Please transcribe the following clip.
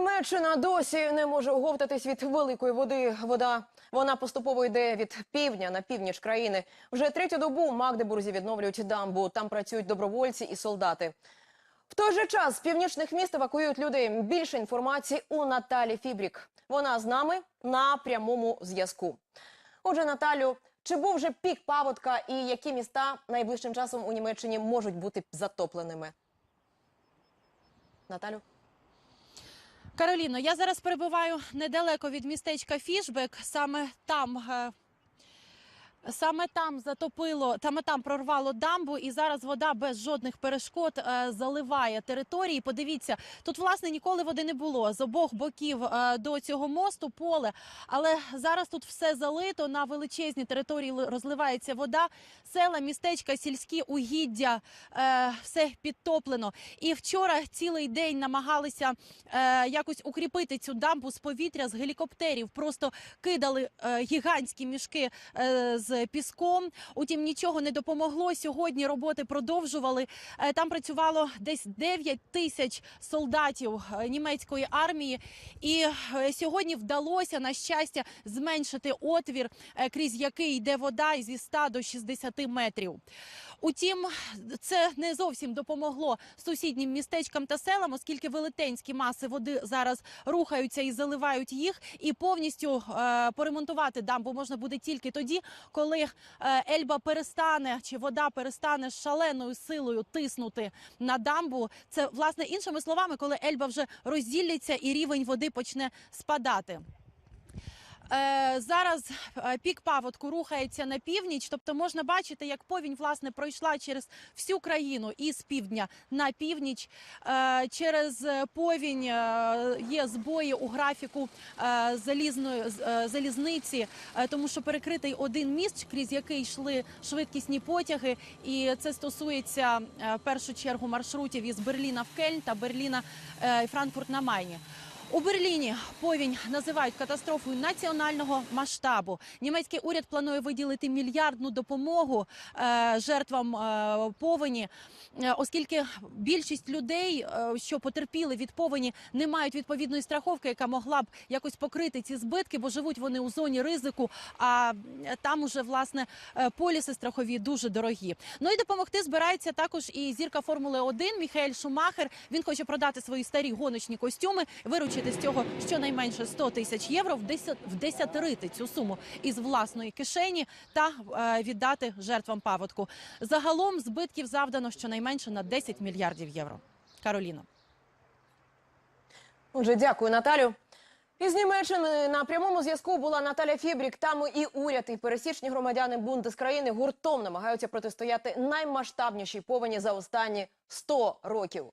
Німеччина досі не може оговтатись від великої води. Вода вона поступово йде від півдня на північ країни. Вже третю добу в Магдебурзі відновлюють дамбу. Там працюють добровольці і солдати. В той же час з північних міст евакуюють людей. Більше інформації у Наталі Фібрік. Вона з нами на прямому зв'язку. Отже, Наталю, чи був вже пік паводка і які міста найближчим часом у Німеччині можуть бути затопленими? Наталю? Кароліно, я зараз перебуваю недалеко від містечка Фішбек. Саме там. Саме там затопило, саме там прорвало дамбу, і зараз вода без жодних перешкод е, заливає території. Подивіться, тут власне ніколи води не було з обох боків е, до цього мосту поле. Але зараз тут все залито на величезній території розливається вода. Села, містечка, сільські угіддя, е, все підтоплено. І вчора цілий день намагалися е, якось укріпити цю дамбу з повітря з гелікоптерів. Просто кидали е, гігантські мішки е, з піском. Утім, нічого не допомогло. Сьогодні роботи продовжували. Е, там працювало десь 9 тисяч солдатів е, німецької армії. І е, сьогодні вдалося на щастя зменшити отвір, е, крізь який йде вода зі 100 до 60 метрів. Утім, це не зовсім допомогло сусіднім містечкам та селам, оскільки велетенські маси води зараз рухаються і заливають їх. І повністю е, поремонтувати дамбу можна буде тільки тоді, коли е, Ельба перестане чи вода перестане шаленою силою тиснути на дамбу. Це власне іншими словами, коли Ельба вже розділиться і рівень води почне спадати. Е, зараз е, пік паводку рухається на північ, тобто можна бачити, як повінь власне пройшла через всю країну із півдня на північ. Е, через повінь є збої у графіку залізної залізниці, тому що перекритий один міст, крізь який йшли швидкісні потяги, і це стосується в першу чергу маршрутів із Берліна в Кельн та Берліна і Франкфурт на Майні. У Берліні повінь називають катастрофою національного масштабу. Німецький уряд планує виділити мільярдну допомогу е, жертвам е, повені, е, оскільки більшість людей, е, що потерпіли від повені, не мають відповідної страховки, яка могла б якось покрити ці збитки, бо живуть вони у зоні ризику. А е, там уже власне поліси страхові дуже дорогі. Ну і допомогти збирається також і зірка Формули 1 Міхаель Шумахер. Він хоче продати свої старі гоночні костюми, виручити з цього щонайменше 100 тисяч євро, в десят- вдесятерити цю суму із власної кишені та е, віддати жертвам паводку. Загалом збитків завдано щонайменше на 10 мільярдів євро. Кароліно. Отже, дякую, Наталю. Із Німеччини на прямому зв'язку була Наталя Фібрік. Там і уряд, і пересічні громадяни Бундескраїни гуртом намагаються протистояти наймасштабнішій повені за останні 100 років.